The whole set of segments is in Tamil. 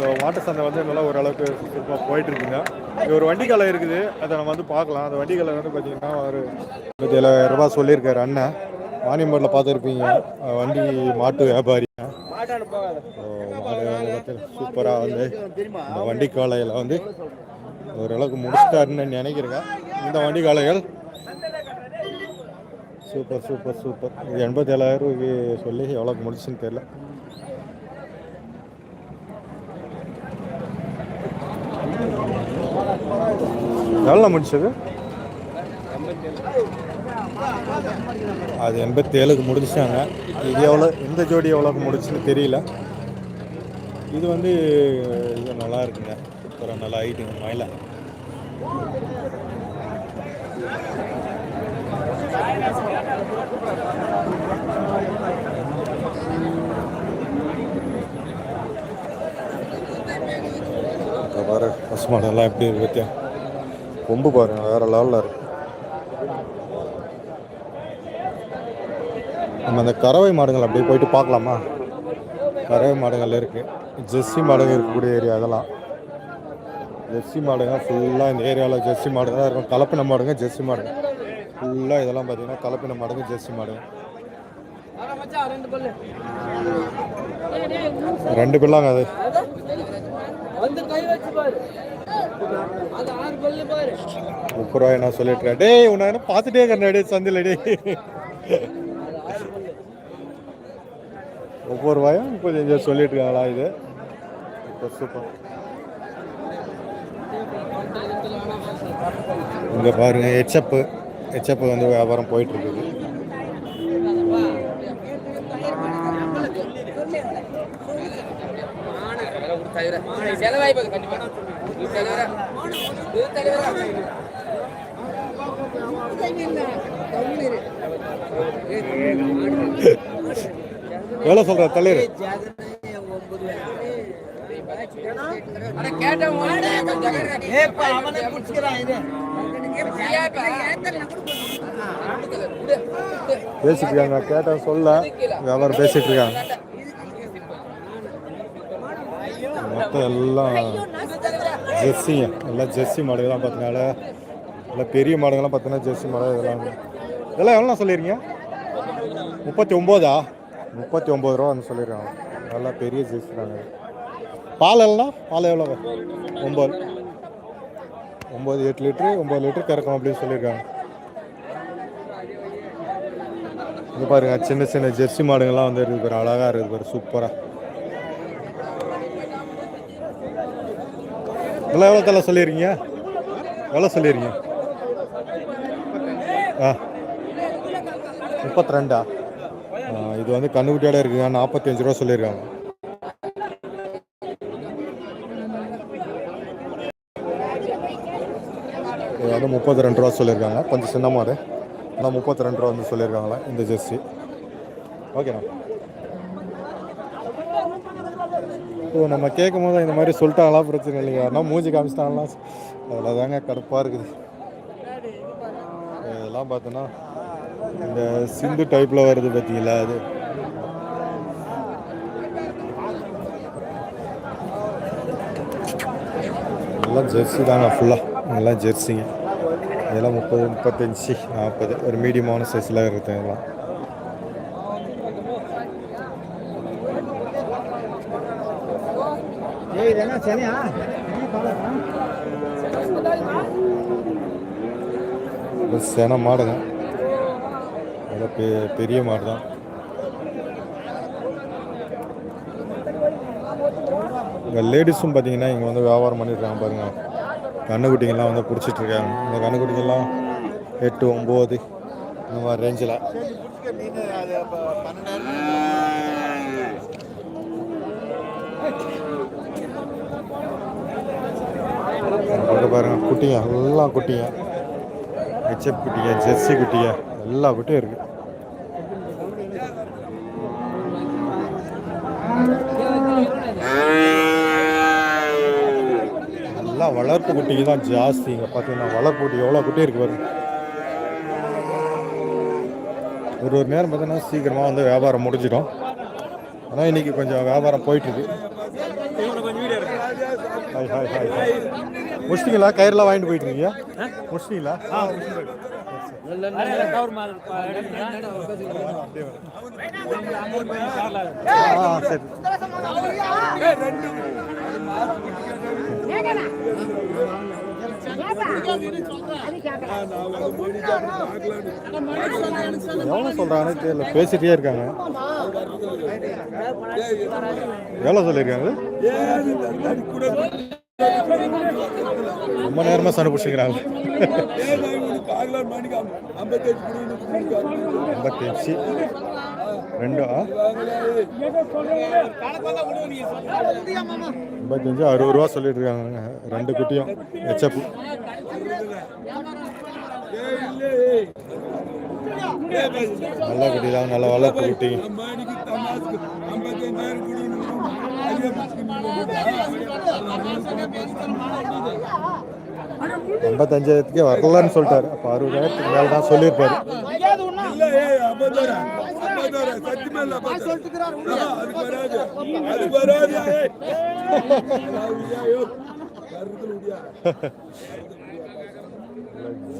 ஸோ மாட்டு சந்தை வந்து நல்லா ஓரளவுக்கு சுத்தமாக போயிட்டு இருக்குங்க ஒரு வண்டி கலை இருக்குது. அதை நம்ம வந்து பார்க்கலாம். அந்த வண்டி கலை வந்து பார்த்தீங்கன்னா ஒரு இருபத்தி ஏழாயிரம் ரூபாய் சொல்லியிருக்காரு அண்ணன். வாணியம்பாடில் பார்த்துருப்பீங்க. வண்டி மாட்டு வியாபாரி. சூப்பராக வந்து இந்த வண்டி காலையில் வந்து ஓரளவுக்கு முடிச்சிட்டாருன்னு நினைக்கிறேங்க. இந்த வண்டி காலைகள் சூப்பர் சூப்பர் சூப்பர். இது எண்பத்தி ஏழாயிரம் சொல்லி எவ்வளோக்கு முடிச்சுன்னு தெரியல. எவ்வளோ முடிச்சது? அது எண்பத்தி ஏழுக்கு முடிச்சாங்க. இது எவ்வளோ இந்த ஜோடி எவ்வளோக்கு முடிச்சுன்னு தெரியல. இது வந்து இது நல்லா இருக்குங்க. சூப்பராக நல்லா ஆகிட்டுங்க மயில. பாரு பசுமாடெல்லாம் எப்படி இருக்கு பத்தியா? கொம்பு பாருங்க வேற லெவலில் இருக்கு. நம்ம அந்த கறவை மாடுகள் அப்படியே போயிட்டு பார்க்கலாமா? கறவை மாடுகள் இருக்கு. ஜெர்சி மாடுகள் இருக்கக்கூடிய ஏரியா அதெல்லாம் ஜெர்சி மாடுங்க ஃபுல்லாக இந்த ஏரியாவில் ஜெர்சி மாடு தான் இருக்கும் கலப்பின மாடுங்க ஜெர்சி மாடுங்க ஃபுல்லாக இதெல்லாம் பார்த்தீங்கன்னா கலப்பின மாடுங்க ஜெர்சி மாடுங்க. ரெண்டு பிள்ளாங்க அது வந்து கை வச்சு பாரு அது ஆறு பல்லு பாரு முப்பது ரூபாய் நான் சொல்லிட்டு டேய் உன்னை என்ன பார்த்துட்டே இருக்கிறேன் டேய் சந்தில டேய். ஒவ்வொரு ரூபாயும் முப்பத்தஞ்சு சொல்லிட்டு இருக்காங்களா இது? சூப்பர் சூப்பர் இங்கே பாருங்க ஹெச்அப்பு ஹெச்அப்பு வந்து வியாபாரம் போயிட்டு இருக்குது செலவாய்ப்பு கண்டிப்பா. தலைவரா? தலைவரா? எவ்வளோ சொல்கிற தலைவர். பேசிட்டு இருக்காங்க கேட்டேன் சொல்ல வியாபாரம் பேசிட்டு இருக்காங்க. மொத்தம் எல்லாம் ஜெர்சிங்க எல்லாம் ஜெர்சி மாடுகள்லாம் பார்த்தனால எல்லாம் பெரிய மாடுகள்லாம் பார்த்தீங்கன்னா ஜெர்சி மாடு இதெல்லாம். இதெல்லாம் எவ்வளோ சொல்லிடுறீங்க முப்பத்தி ஒம்போதா முப்பத்தி ஒம்பது ரூபா வந்து சொல்லிடுறாங்க நல்லா பெரிய ஜெர்சி தாங்க. பால் எல்லாம் பால் எவ்வளோ? ஒம்பது. ஒம்பது எட்டு லிட்ரு ஒம்பது லிட்ரு கறக்கும் அப்படின்னு சொல்லியிருக்காங்க. இது பாருங்க சின்ன சின்ன ஜெர்சி மாடுங்கள்லாம் வந்து இருக்குது பாரு அழகாக இருக்குது பாரு சூப்பராக விலை எவ்வளோ தலை சொல்லிடுறீங்க? எவ்வளோ சொல்லிடுறீங்க. ஆ. முப்பத்தி ரெண்டா இது வந்து கண்ணுக்குட்டியோட இருக்குங்க. நாற்பத்தஞ்சு ரூபா சொல்லியிருக்காங்க. இது வந்து முப்பத்தி ரெண்டு ரூபா சொல்லியிருக்காங்க. கொஞ்சம் சின்ன மாடு ஆனால் முப்பத்தி ரெண்டு ரூபா வந்து சொல்லியிருக்காங்களா? இந்த ஜெர்சி. ஓகேண்ணா. ஸோ நம்ம கேட்கும் போது இந்த மாதிரி சொல்லிட்டாங்களா பிரச்சனை இல்லையா? யாருன்னா மூஞ்சி காமிச்சிட்டாங்களா? அதில் தாங்க கடுப்பாக இருக்குது. இதெல்லாம் பார்த்தோன்னா இந்த சிந்து டைப்பில் வருது பார்த்தீங்களா அது? எல்லாம் ஜெர்சி தாங்க ஃபுல்லாக எல்லாம் ஜெர்சிங்க இதெல்லாம் முப்பது முப்பத்தஞ்சு நாற்பது. ஒரு மீடியமான சைஸில் இருக்குது இதெல்லாம் இது சென மாடுங்க. பெ பெரிய மாடு தான் இங்கே லேடிஸும் பார்த்தீங்கன்னா இங்கே வந்து வியாபாரம் பண்ணியிருக்காங்க பாருங்க. கண்ணுக்குட்டிங்கெல்லாம் வந்து பிடிச்சிட்டு இருக்காங்க இந்த கண்ணுக்குட்டிங்கெல்லாம் எட்டு ஒம்பது இந்த மாதிரி ரேஞ்சில் அங்கே பாருங்க குட்டிங்க எல்லாம் குட்டிங்க. ஹெச்எப் குட்டிங்க ஜெர்சி குட்டிங்க எல்லா குட்டியும் இருக்கு. எல்லாம் வளர்ப்பு குட்டிக்கு தான் ஜாஸ்தி. இங்கே பார்த்தீங்கன்னா வளர்ப்பு குட்டி எவ்வளோ குட்டி இருக்கு பாருங்க. ஒரு ஒரு நேரம் பார்த்தீங்கன்னா சீக்கிரமாக வந்து வியாபாரம் முடிஞ்சிடும். ஆனால் இன்னைக்கு கொஞ்சம் வியாபாரம் போயிட்டுருக்கு ஹாய் ஹாய் ஹாய் ஹாய். முடிச்சிட்டிங்களா கயிறுலாம் வாங்கிட்டு போயிட்டு இருக்கீங்க முடிச்சிட்டிங்களா ஆ சரி. எவ்வளோ சொல்கிறாங்கன்னு தெரியல பேசிட்டே இருக்காங்க. எவ்வளோ சொல்லியிருக்காங்க ரொம்ப நேரமாக சண்டை பிடிச்சிக்கிறாங்க. ஐம்பத்தஞ்சு ரெண்டு ஐம்பத்தஞ்சு அறுபது ரூபா சொல்லிட்டு இருக்காங்க ரெண்டு குட்டியும். ஹெச்எப் நல்ல குட்டி தான் நல்ல வளர்ப்பு குட்டி. ஐம்பத்தஞ்சாயிரத்துக்கே வரலன்னு சொல்லிட்டாரு. அப்போ அறுபதாயிரத்துக்கு மேலே தான் சொல்லியிருப்பாரு.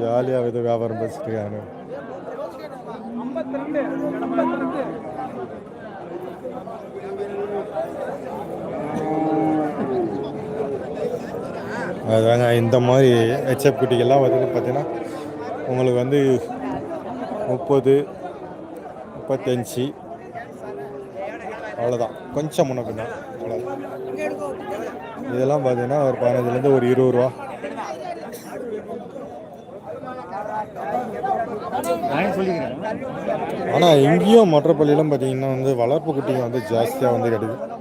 ஜாலியாக வித வியாபாரம் பேசிட்டு இருக்காங்க. அதாங்க இந்த மாதிரி ஹெச்எப் குட்டிகள்லாம் வந்து பார்த்தீங்கன்னா உங்களுக்கு வந்து முப்பது முப்பத்தஞ்சு அவ்வளோதான் கொஞ்சம் முன்ன பின்ன இதெல்லாம் பார்த்தீங்கன்னா ஒரு பதினஞ்சுலேருந்து ஒரு இருபது ரூபா. ஆனால் இங்கேயும் மற்ற பள்ளியிலும் பார்த்தீங்கன்னா வந்து வளர்ப்பு குட்டிங்க வந்து ஜாஸ்தியாக வந்து கிடைக்குது.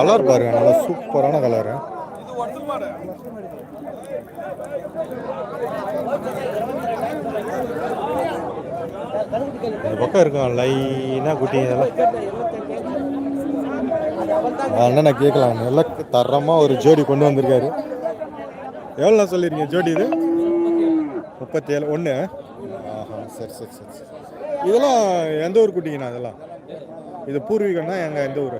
கலர் பாருங்க நல்லா சூப்பரான கலரு. இந்த பக்கம் இருக்கும் லைனாக குட்டி இதெல்லாம். அண்ணனை கேட்கலாம். நல்லா தரமாக ஒரு ஜோடி கொண்டு வந்திருக்காரு. எவ்வளோ சொல்லிருக்கீங்க ஜோடி இது? முப்பத்தி ஏழு ஒன்று ஆஹா சரி சரி சரி சரி. இதெல்லாம் எந்த ஊர் குட்டிங்கண்ணா இதெல்லாம்? இது பூர்வீகம்னா எங்கள் எந்த ஊர்?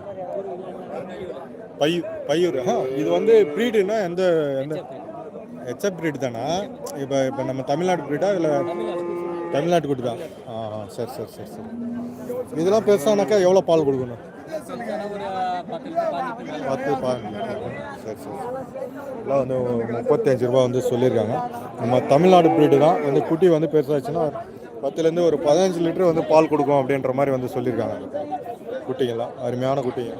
பயிர் பையூர். ஆ இது வந்து ப்ரீடுனா எந்த எந்த? ஹெச்எப் ப்ரீடு தானா? இப்போ இப்போ நம்ம தமிழ்நாடு ப்ரீடா இல்லை தமிழ்நாட்டு குட்டி தான்? ஆ ஆ சரி சரி சரி சரி. இதெல்லாம் பெருசானாக்கா எவ்வளோ பால் கொடுக்கணும்? பத்து பதினஞ்சு சரி சரி. இதெல்லாம் வந்து முப்பத்தஞ்சு ரூபா வந்து சொல்லியிருக்காங்க. நம்ம தமிழ்நாடு ப்ரீடு தான். வந்து குட்டி வந்து பெருசாச்சுன்னா பத்துலேருந்து ஒரு பதினஞ்சு லிட்டர் வந்து பால் கொடுக்கும் அப்படின்ற மாதிரி வந்து சொல்லியிருக்காங்க. குட்டிங்கெல்லாம் அருமையான குட்டிங்க.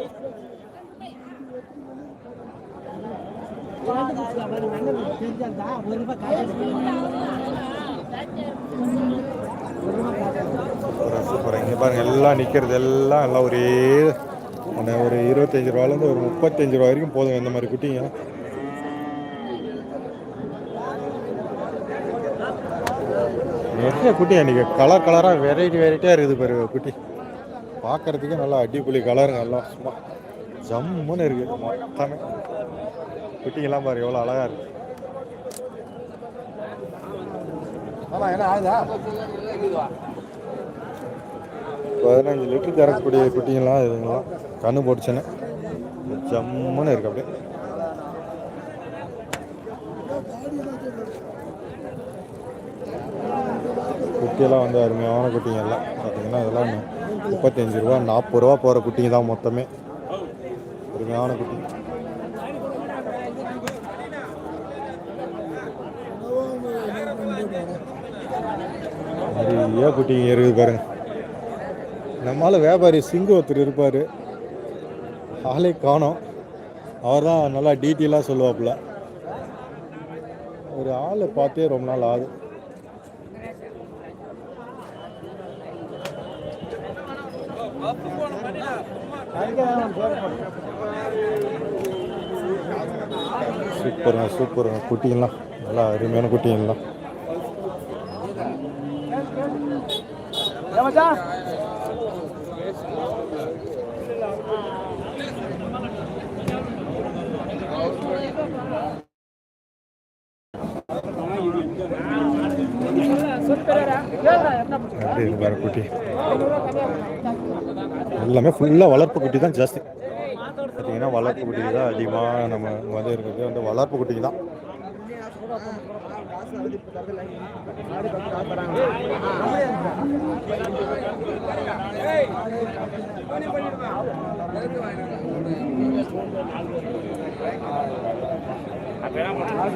சூப்பராக சூப்பராக இங்கே பாருங்க எல்லாம் நிற்கிறது எல்லாம் எல்லாம் ஒரே அந்த ஒரு இருபத்தஞ்சி ரூபாலேருந்து ஒரு முப்பத்தஞ்சு ரூபா வரைக்கும் போதும் இந்த மாதிரி குட்டிங்க. நிறைய குட்டி அன்றைக்கி கலர் கலராக வெரைட்டி வெரைட்டியாக இருக்குது பாரு குட்டி. பார்க்கறதுக்கே நல்லா அடிப்பொலி கலருங்க எல்லாம். சும்மா ஜம்முன்னு இருக்குது மொத்தமே. குட்டிங்கெல்லாம் பாரு எவ்வளோ அழகாக இருக்கு. பதினஞ்சு லிட்டர் தரக்கூடிய குட்டிங்கெல்லாம் இதுங்களாம் கண்ணு போட்டுச்சுன்னு. ஜம்முன்னு இருக்கு அப்படியே. குட்டியெல்லாம் வந்து அருமையான குட்டிங்க எல்லாம். பார்த்தீங்கன்னா இதெல்லாம் முப்பத்தஞ்சு ரூபா நாற்பது ரூபா போகிற குட்டிங்க தான் மொத்தமே. அருமையான குட்டி. நிறைய குட்டிங்க இருக்குது பாருங்க. நம்மால் வியாபாரி சிங்கு ஒருத்தர் இருப்பார். ஆளே காணோம். அவர் தான் நல்லா டீட்டெயிலாக சொல்லுவாப்புல. ஒரு ஆளை பார்த்தே ரொம்ப நாள் ஆகுது. சூப்பருங்க சூப்பருங்க. குட்டிங்கெல்லாம் நல்லா அருமையான குட்டிங்கெல்லாம். பாரு குட்டி. எல்லாமே ஃபுல்லாக வளர்ப்பு குட்டி தான் ஜாஸ்தி. பார்த்தீங்கன்னா வளர்ப்பு குட்டிக்கு தான் அதிகமாக நம்ம வந்து இருக்குது வந்து வளர்ப்பு குட்டிக்கு தான். அப்போ என்ன பண்ணுறாங்க